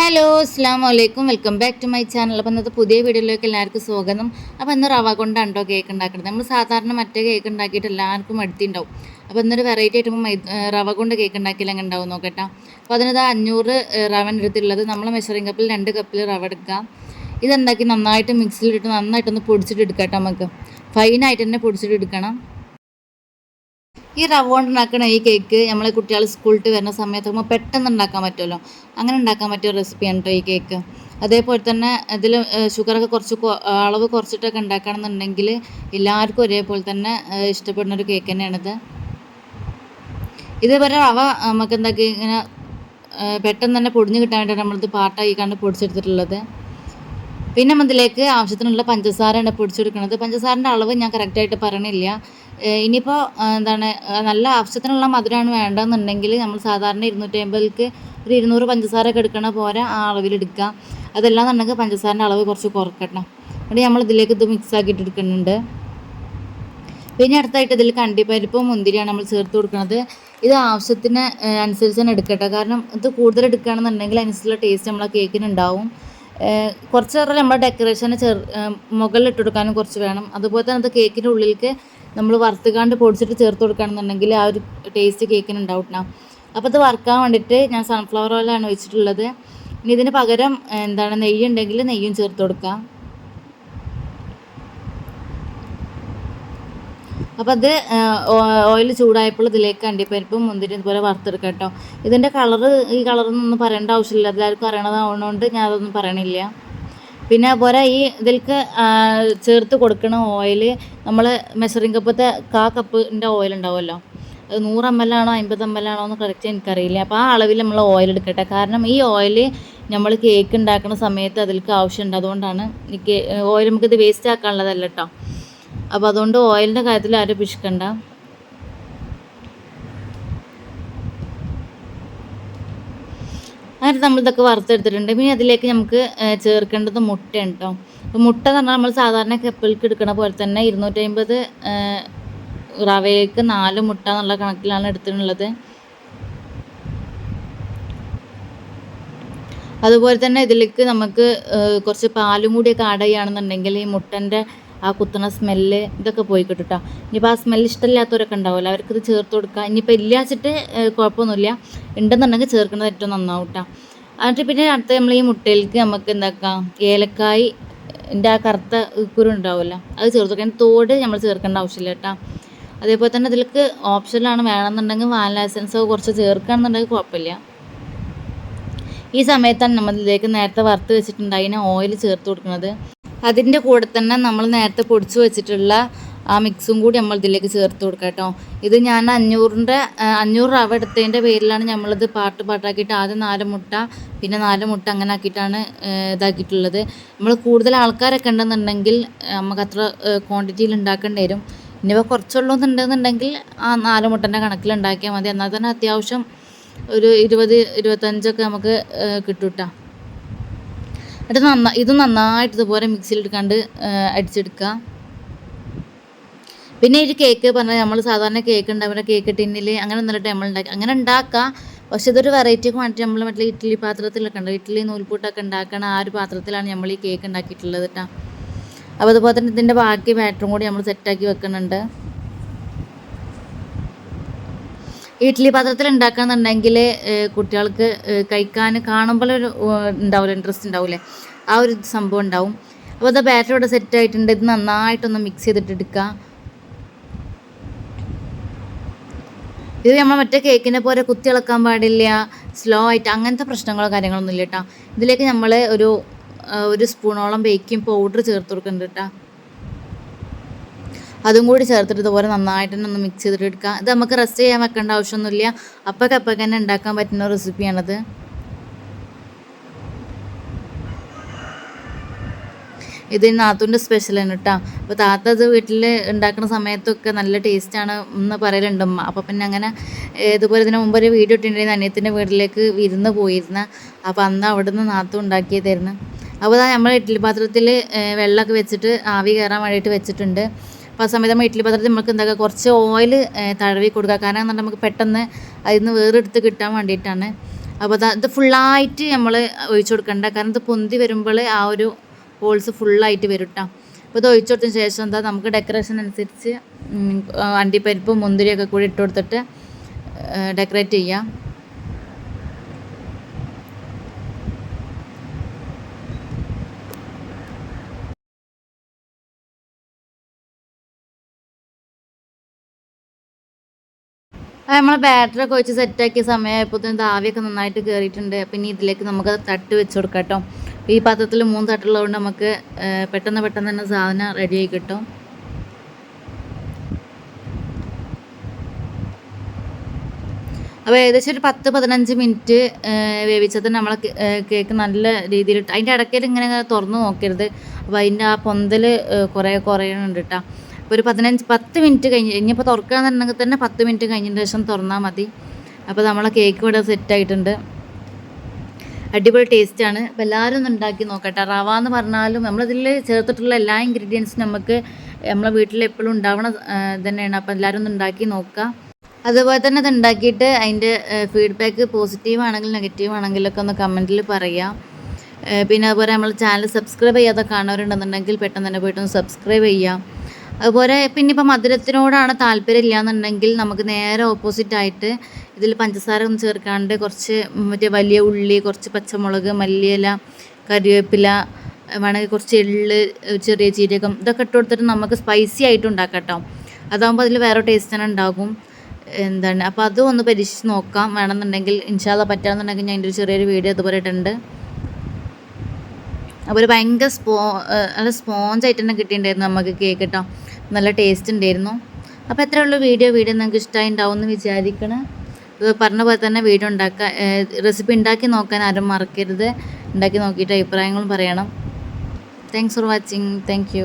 Hello അസ്സാം വലൈക്കും welcome back to my channel അപ്പോൾ ഇന്നത്തെ പുതിയ വീഡിയോയിലേക്ക് എല്ലാവർക്കും സ്വാഗതം. അപ്പോൾ ഇന്ന് റവ കൊണ്ടാണ് കേക്ക് ഉണ്ടാക്കുന്നത്. നമ്മൾ സാധാരണ മറ്റേ കേക്ക് ഉണ്ടാക്കിയിട്ട് എല്ലാവർക്കും മടുത്തിണ്ടാവും. അപ്പോൾ ഇന്നൊരു വെറൈറ്റി ആയിട്ട് റവ കൊണ്ട് കേക്ക് ഉണ്ടാക്കിയാൽ അങ്ങനെ ഉണ്ടാവും നോക്കട്ടെ. അപ്പോൾ അതിനത് അഞ്ഞൂറ് റവൻ എടുത്തിട്ടുള്ളത്. നമ്മൾ മെഷറിംഗ് കപ്പിൽ രണ്ട് കപ്പിൽ റവ എടുക്കുക. ഇതുണ്ടാക്കി നന്നായിട്ട് മിക്സിയിലിട്ട് നന്നായിട്ടൊന്ന് പൊടിച്ചിട്ട് എടുക്കാം കേട്ടോ നമുക്ക് ഫൈനായിട്ട് തന്നെ പൊടിച്ചിട്ട് എടുക്കണം. ഈ റവ കൊണ്ട് ഈ കേക്ക് നമ്മൾ കുട്ടികൾ സ്കൂളിൽ വരുന്ന സമയത്ത് നമ്മൾ പെട്ടെന്ന് ഉണ്ടാക്കാൻ പറ്റുമല്ലോ അങ്ങനെ ഉണ്ടാക്കാൻ പറ്റിയ റെസിപ്പിയാണ് കേട്ടോ ഈ കേക്ക് അതേപോലെ തന്നെ ഇതിൽ ഷുഗറൊക്കെ കുറച്ച് അളവ് കുറച്ചിട്ടൊക്കെ ഉണ്ടാക്കണമെന്നുണ്ടെങ്കിൽ എല്ലാവർക്കും ഒരേപോലെ തന്നെ ഇഷ്ടപ്പെടുന്ന ഒരു കേക്ക് തന്നെയാണിത്. ഇതേപോലെ റവ നമുക്ക് എന്താക്കി ഇങ്ങനെ പെട്ടെന്ന് തന്നെ പൊടിഞ്ഞ് കിട്ടാൻ വേണ്ടിയിട്ട് നമ്മളിത് പാട്ടായി കണ്ട് പൊടിച്ചെടുത്തിട്ടുള്ളത്. പിന്നെ ഇതിലേക്ക് ആവശ്യത്തിനുള്ള പഞ്ചസാരയാണ് പൊടിച്ചെടുക്കുന്നത് പഞ്ചസാരന്റെ അളവ് ഞാൻ കറക്റ്റായിട്ട് പറയണില്ല. ഇനിയിപ്പോൾ എന്താണ് നല്ല ആവശ്യത്തിനുള്ള മധുരമാണ് വേണ്ടതെന്നുണ്ടെങ്കിൽ നമ്മൾ സാധാരണ ഇരുന്നൂറ്റി അമ്പതിലേക്ക് ഒരു ഇരുന്നൂറ് പഞ്ചസാര ഒക്കെ എടുക്കണ പോലെ ആ അളവിൽ എടുക്കാം അതെല്ലാം എന്നുണ്ടെങ്കിൽ പഞ്ചസാരന്റെ അളവ് കുറച്ച് കുറക്കണം എന്നിട്ട് നമ്മൾ ഇതിലേക്ക് ഇത് മിക്സ് ആക്കിയിട്ട് എടുക്കുന്നുണ്ട് പിന്നെ അടുത്തായിട്ട് ഇതിൽ കണ്ടിപ്പരിപ്പും മുന്തിരിയാണ് നമ്മൾ ചേർത്ത് കൊടുക്കുന്നത് ഇത് ആവശ്യത്തിന് അനുസരിച്ച് തന്നെ എടുക്കട്ടെ. കാരണം ഇത് കൂടുതൽ എടുക്കുകയാണെന്നുണ്ടെങ്കിൽ അതിനനുസരിച്ചുള്ള ടേസ്റ്റ് നമ്മളെ കേക്കിന് ഉണ്ടാവും ഏഹ്, കുറച്ച് നേരം നമ്മൾ ഡെക്കറേഷന് ചെറു മുകളിൽ ഇട്ട് കൊടുക്കാനും കുറച്ച് വേണം. അതുപോലെ തന്നെ അത് കേക്കിന്റെ ഉള്ളിലേക്ക് നമ്മൾ വറുത്തുകാണ്ട് പൊടിച്ചിട്ട് ചേർത്ത് കൊടുക്കുകയാണെന്നുണ്ടെങ്കിൽ ആ ഒരു ടേസ്റ്റ് കേക്കിന് ഉണ്ടാവും അപ്പോൾ അത് വറുക്കാൻ വേണ്ടിയിട്ട് ഞാൻ സൺഫ്ലവർ ഓയിലാണ് വെച്ചിട്ടുള്ളത് ഇനി ഇതിന് പകരം എന്താണ് നെയ്യുണ്ടെങ്കിൽ നെയ്യും ചേർത്ത് കൊടുക്കാം. അപ്പോൾ അത് ഓയിൽ ചൂടായപ്പോൾ ഇതിലേക്ക് അണ്ടിപ്പരിപ്പും മുന്തിരി ഇതുപോലെ വറുത്തെടുക്കാം കേട്ടോ. ഇതിന്റെ കളറ് ഈ കളറൊന്നും പറയേണ്ട ആവശ്യമില്ല. എല്ലാവർക്കും അറിയണതാവുന്നതുകൊണ്ട് ഞാൻ അതൊന്നും പറയണില്ല. പിന്നെ അതുപോലെ ഈ ഇതിലേക്ക് ചേർത്ത് കൊടുക്കുന്ന ഓയിൽ നമ്മൾ മെഷറിംഗ് കപ്പത്തെ കാ കപ്പിന്റെ ഓയിൽ ഉണ്ടാവുമല്ലോ. അത് നൂറ് എം എൽ ആണോ അമ്പത് എം എൽ ആണോ എന്ന് കറക്റ്റ് എനിക്കറിയില്ല. അപ്പോൾ ആ അളവിൽ നമ്മൾ ഓയിൽ എടുക്കട്ടെ. കാരണം ഈ ഓയിൽ നമ്മൾ കേക്ക് ഉണ്ടാക്കുന്ന സമയത്ത് അതിലേക്ക് ആവശ്യമുണ്ട്. അതുകൊണ്ടാണ് ഈ ഓയിൽ നമുക്കിത് വേസ്റ്റ് ആക്കാനുള്ളതല്ല കേട്ടോ. അപ്പോൾ അതുകൊണ്ട് ഓയിലിന്റെ കാര്യത്തിൽ ആരും പിശുക്കണ്ട. അങ്ങനെ നമ്മൾ ഇതൊക്കെ വറുത്തെടുത്തിട്ടുണ്ട്. പിന്നെ അതിലേക്ക് നമുക്ക് ചേർക്കേണ്ടത് മുട്ടയാണ് കേട്ടോ അപ്പോൾ മുട്ട എന്ന് പറഞ്ഞാൽ നമ്മൾ സാധാരണ കപ്പലിക്ക് എടുക്കണ പോലെ തന്നെ ഇരുന്നൂറ്റമ്പത് റവയ്ക്ക് നാല് മുട്ട എന്നുള്ള കണക്കിലാണ് എടുത്തിട്ടുള്ളത്. അതുപോലെ തന്നെ ഇതിലേക്ക് നമുക്ക് കുറച്ച് പാലും കൂടിയൊക്കെ ആഡ് ചെയ്യുകയാണെന്നുണ്ടെങ്കിൽ ഈ മുട്ടന്റെ ആ കുത്തണ സ്മെല്ല് ഇതൊക്കെ പോയി കിട്ടും ഇനിയിപ്പോൾ ആ സ്മെല്ല് ഇഷ്ടമില്ലാത്തവരൊക്കെ ഉണ്ടാവുമല്ലോ അവർക്കിത് ചേർത്ത് കൊടുക്കുക ഇനിയിപ്പോൾ ഇല്ലാച്ചിട്ട് കുഴപ്പമൊന്നുമില്ല. ഉണ്ടെന്നുണ്ടെങ്കിൽ ചേർക്കുന്നത് ഏറ്റവും നന്നാവും കേട്ടോ എന്നിട്ട് പിന്നെ അടുത്ത നമ്മൾ ഈ മുട്ടയിലേക്ക് നമുക്ക് എന്താക്കാം? ഏലക്കായ് എന്റെ ആ കറുത്ത കുരു ഉണ്ടാവുമല്ലോ അത് ചേർത്ത് കൊടുക്കാം. തോട് നമ്മൾ ചേർക്കേണ്ട ആവശ്യമില്ല കേട്ടോ. അതേപോലെ തന്നെ ഇതിലേക്ക് ഓപ്ഷനിലാണ് വേണമെന്നുണ്ടെങ്കിൽ വാനില എസൻസോ കുറച്ച് ചേർക്കുകയാണെന്നുണ്ടെങ്കിൽ കുഴപ്പമില്ല. ഈ സമയത്താണ് നമ്മൾ ഇതിലേക്ക് നേരത്തെ വറുത്ത് വെച്ചിട്ടുണ്ട് അതിന് ഓയിൽ ചേർത്ത് കൊടുക്കുന്നത്. അതിന്റെ കൂടെ തന്നെ നമ്മൾ നേരത്തെ പൊടിച്ച് വെച്ചിട്ടുള്ള ആ മിക്സും കൂടി നമ്മൾ ഇതിലേക്ക് ചേർത്ത് കൊടുക്കാം കേട്ടോ. ഇത് ഞാൻ അഞ്ഞൂറിന്റെ അഞ്ഞൂറ് റവ എടുത്തതിന്റെ പേരിലാണ് നമ്മളിത് പാട്ട് പാട്ടാക്കിയിട്ട് ആദ്യം നാല് മുട്ട പിന്നെ നാല് മുട്ട അങ്ങനെ ആക്കിയിട്ടാണ് ഇതാക്കിയിട്ടുള്ളത്. നമ്മൾ കൂടുതൽ ആൾക്കാരൊക്കെ ഉണ്ടെന്നുണ്ടെങ്കിൽ നമുക്ക് അത്ര ക്വാണ്ടിറ്റിയിൽ ഉണ്ടാക്കേണ്ടി വരും. ഇനിയിപ്പോൾ കുറച്ചുള്ളൂ എന്നുണ്ടെന്നുണ്ടെങ്കിൽ ആ നാല് മുട്ടന്റെ കണക്കിൽ ഉണ്ടാക്കിയാൽ മതി. എന്നാൽ തന്നെ അത്യാവശ്യം ഒരു ഇരുപത് ഇരുപത്തഞ്ചൊക്കെ നമുക്ക് കിട്ടൂട്ടാ. കിട്ടും കേട്ടോ എന്നിട്ട് നന്നാ ഇത് നന്നായിട്ട് ഇതുപോലെ മിക്സിയിലെടുക്കാണ്ട് അടിച്ചെടുക്കുക പിന്നെ ഈ കേക്ക് പറഞ്ഞാൽ നമ്മൾ സാധാരണ കേക്ക് ഉണ്ടാവുന്ന കേക്ക് ടിന്നിൽ അങ്ങനെ ഒന്നിട്ട് നമ്മൾ ഉണ്ടാക്കി അങ്ങനെ ഉണ്ടാക്കുക പക്ഷെ ഇതൊരു വെറൈറ്റിക്ക് വേണ്ടിയിട്ട് നമ്മൾ മറ്റേ ഇഡ്ഡലി പാത്രത്തിലൊക്കെ ഉണ്ട്. ഇഡ്ഡലി നൂൽപൂട്ടൊക്കെ ഉണ്ടാക്കണ ആ ഒരു പാത്രത്തിലാണ് നമ്മൾ ഈ കേക്ക് ഉണ്ടാക്കിയിട്ടുള്ളത് കേട്ടോ അപ്പോൾ അതുപോലെ തന്നെ ഇതിന്റെ ബാക്കി ബാറ്ററും കൂടി നമ്മൾ സെറ്റാക്കി വെക്കുന്നുണ്ട് ഇഡ്ഡലി പാത്രത്തിൽ ഉണ്ടാക്കുകയെന്നുണ്ടെങ്കിൽ കുട്ടികൾക്ക് കഴിക്കാൻ കാണുമ്പോൾ ഒരു ഉണ്ടാവില്ല ഇൻട്രസ്റ്റ് ഉണ്ടാവില്ലേ? ആ ഒരു സംഭവം ഉണ്ടാവും. അപ്പോൾ അത് ബാറ്റർ ഇവിടെ സെറ്റ് ആയിട്ടുണ്ട്. ഇത് നന്നായിട്ടൊന്ന് മിക്സ് ചെയ്തിട്ട് എടുക്കുക ഇത് നമ്മൾ മറ്റേ കേക്കിനെ പോലെ കുത്തി ഇളക്കാൻ പാടില്ല സ്ലോ ആയിട്ട് അങ്ങനത്തെ പ്രശ്നങ്ങളോ കാര്യങ്ങളൊന്നും ഇല്ല കേട്ടോ ഇതിലേക്ക് നമ്മൾ ഒരു ഒരു സ്പൂണോളം ബേക്കിംഗ് പൗഡർ ചേർത്ത് കൊടുക്കുന്നുണ്ട് കേട്ടോ അതും കൂടി ചേർത്തിട്ട് ഇതുപോലെ നന്നായിട്ട് തന്നെ ഒന്ന് മിക്സ് ചെയ്തിട്ട് എടുക്കുക ഇത് നമുക്ക് റെസ്റ്റ് ചെയ്യാൻ വെക്കേണ്ട ആവശ്യമൊന്നുമില്ല. അപ്പൊക്കെ അപ്പൊക്കെ തന്നെ ഉണ്ടാക്കാൻ പറ്റുന്ന റെസിപ്പിയാണത് ഇത് നാത്തൂന്റെ സ്പെഷ്യലാണ് കേട്ടോ അപ്പോൾ താത്ത അത് വീട്ടിൽ ഉണ്ടാക്കുന്ന സമയത്തൊക്കെ നല്ല ടേസ്റ്റാണ് എന്ന് പറയലുണ്ട് ഉമ്മ. അപ്പോൾ പിന്നെ അങ്ങനെ ഇതുപോലെ ഇതിന് മുമ്പ് ഒരു വീഡിയോ ഇട്ടിട്ടുണ്ടായിരുന്നു. അനിയത്തിന്റെ വീട്ടിലേക്ക് വിരുന്ന് പോയിരുന്ന. അപ്പോൾ അന്ന് അവിടെ നിന്ന് നാത്തു ഉണ്ടാക്കിയതായിരുന്നു. അപ്പോൾ നമ്മൾ ഇഡ്ഡലി പാത്രത്തിൽ വെള്ളമൊക്കെ വെച്ചിട്ട് ആവി കയറാൻ വേണ്ടിയിട്ട് വെച്ചിട്ടുണ്ട്. അപ്പോൾ ആ സമയത്ത് നമ്മൾ ഇഡ്ഡലി പാത്രത്തിൽ നമുക്ക് എന്താക്കുക കുറച്ച് ഓയിൽ തഴവി കൊടുക്കുക. കാരണം നമുക്ക് പെട്ടെന്ന് അതിൽ നിന്ന് വേറെടുത്ത് കിട്ടാൻ വേണ്ടിയിട്ടാണ്. അപ്പോൾ അത് ഫുള്ളായിട്ട് നമ്മൾ ഒഴിച്ചു കൊടുക്കണ്ട. കാരണം ഇത് പൊന്തി വരുമ്പോൾ ആ ഒരു ഹോൾസ് ഫുള്ളായിട്ട് വരും കേട്ടോ അപ്പോൾ ഇത് ഒഴിച്ചു കൊടുത്തതിന് ശേഷം എന്താ നമുക്ക് ഡെക്കറേഷൻ അനുസരിച്ച് അണ്ടിപ്പരിപ്പും മുന്തിരിയൊക്കെ കൂടി ഇട്ട് കൊടുത്തിട്ട് ഡെക്കറേറ്റ് ചെയ്യാം. നമ്മൾ ബാറ്ററി ഒക്കെ വെച്ച് സെറ്റാക്കിയ സമയമായപ്പോൾ തന്നെ ആവിയൊക്കെ നന്നായിട്ട് കയറിയിട്ടുണ്ട് ഇനി ഇതിലേക്ക് നമുക്ക് തട്ട് വെച്ച് കൊടുക്കാം ഈ പാത്രത്തിൽ മൂന്ന് തട്ടുള്ളതുകൊണ്ട് നമുക്ക് പെട്ടെന്ന് പെട്ടെന്ന് തന്നെ സാധനം റെഡിയായി കിട്ടും. അപ്പോൾ ഏകദേശം ഒരു പത്ത് പതിനഞ്ച് മിനിറ്റ് വേവിച്ചത് നമ്മളെ കേക്ക് നല്ല രീതിയിൽ അതിന്റെ ഇടയ്ക്കിൽ ഇങ്ങനെ തുറന്ന് നോക്കരുത്. അപ്പോൾ അതിന്റെ ആ പൊന്തൽ കുറേ കുറയുന്നുണ്ട് കേട്ടോ ഒരു പതിനഞ്ച് പത്ത് മിനിറ്റ് കഴിഞ്ഞ് ഇനിയിപ്പോൾ തുറക്കുകയാണെന്നുണ്ടെങ്കിൽ തന്നെ പത്ത് മിനിറ്റ് കഴിഞ്ഞതിന് ശേഷം തുറന്നാൽ മതി. അപ്പോൾ നമ്മളെ കേക്ക് ഇവിടെ സെറ്റ് ആയിട്ടുണ്ട്. അടിപൊളി ടേസ്റ്റാണ് അപ്പോൾ എല്ലാവരും ഒന്ന് ഉണ്ടാക്കി നോക്കട്ടെ. റവ എന്ന് പറഞ്ഞാലും നമ്മളിതിൽ ചേർത്തിട്ടുള്ള എല്ലാ ഇൻഗ്രീഡിയൻസും നമുക്ക് നമ്മളെ വീട്ടിൽ എപ്പോഴും ഉണ്ടാവണ തന്നെയാണ് അപ്പോൾ എല്ലാവരും ഒന്ന് ഉണ്ടാക്കി നോക്കുക. അതുപോലെ തന്നെ അത് ഉണ്ടാക്കിയിട്ട് അതിന്റെ ഫീഡ്ബാക്ക് പോസിറ്റീവ് ആണെങ്കിൽ നെഗറ്റീവ് ആണെങ്കിലൊക്കെ ഒന്ന് കമന്റിൽ പറയാം. പിന്നെ അതുപോലെ നമ്മൾ ചാനൽ സബ്സ്ക്രൈബ് ചെയ്യാതെ കാണുന്നവരുണ്ടെന്നുണ്ടെങ്കിൽ പെട്ടെന്ന് തന്നെ പോയിട്ടൊന്ന് സബ്സ്ക്രൈബ് ചെയ്യാം. അതുപോലെ പിന്നെ ഇപ്പം മധുരത്തിനോടാണ് താല്പര്യം ഇല്ലയെന്നുണ്ടെങ്കിൽ നമുക്ക് നേരെ ഓപ്പോസിറ്റ് ആയിട്ട് ഇതിൽ പഞ്ചസാര ഒന്നും ചേർക്കാണ്ട് കുറച്ച് മറ്റേ വലിയ ഉള്ളി കുറച്ച് പച്ചമുളക് മല്ലിയില കറിവേപ്പില വേണമെങ്കിൽ കുറച്ച് എള്ള് ചെറിയ ജീരകം ഇതൊക്കെ ഇട്ട് കൊടുത്തിട്ട് നമുക്ക് സ്പൈസി ആയിട്ട് ഉണ്ടാക്കാം അതാകുമ്പോൾ അതിൽ വേറെ ടേസ്റ്റ് തന്നെ ഉണ്ടാകും. എന്താണ്? അപ്പോൾ അതും ഒന്ന് പരീക്ഷിച്ച് നോക്കാം. വേണമെന്നുണ്ടെങ്കിൽ ഇൻഷാല്ല പറ്റാമെന്നുണ്ടെങ്കിൽ ഞാൻ എന്റെ ഒരു ചെറിയൊരു വീഡിയോ അതുപോലെ ഇട്ടുണ്ട് അപ്പോൾ ഒരു ഭയങ്കര സ്പോ നല്ല സ്പോഞ്ച് ആയിട്ട് തന്നെ കിട്ടിയിട്ടുണ്ടായിരുന്നു നമുക്ക് കേക്ക് കേട്ടോ നല്ല ടേസ്റ്റ് ഉണ്ടായിരുന്നു. അപ്പോൾ എത്ര ഉള്ളൂ വീഡിയോ വീഡിയോ നിങ്ങൾക്ക് ഇഷ്ടമായി ഉണ്ടാവും എന്ന് വിചാരിക്കണം. പറഞ്ഞ പോലെ തന്നെ വീഡിയോ ഉണ്ടാക്കുക റെസിപ്പി ഉണ്ടാക്കി നോക്കാൻ ആരും മറക്കരുത്. ഉണ്ടാക്കി നോക്കിയിട്ട് അഭിപ്രായങ്ങളും പറയണം. Thanks for watching thank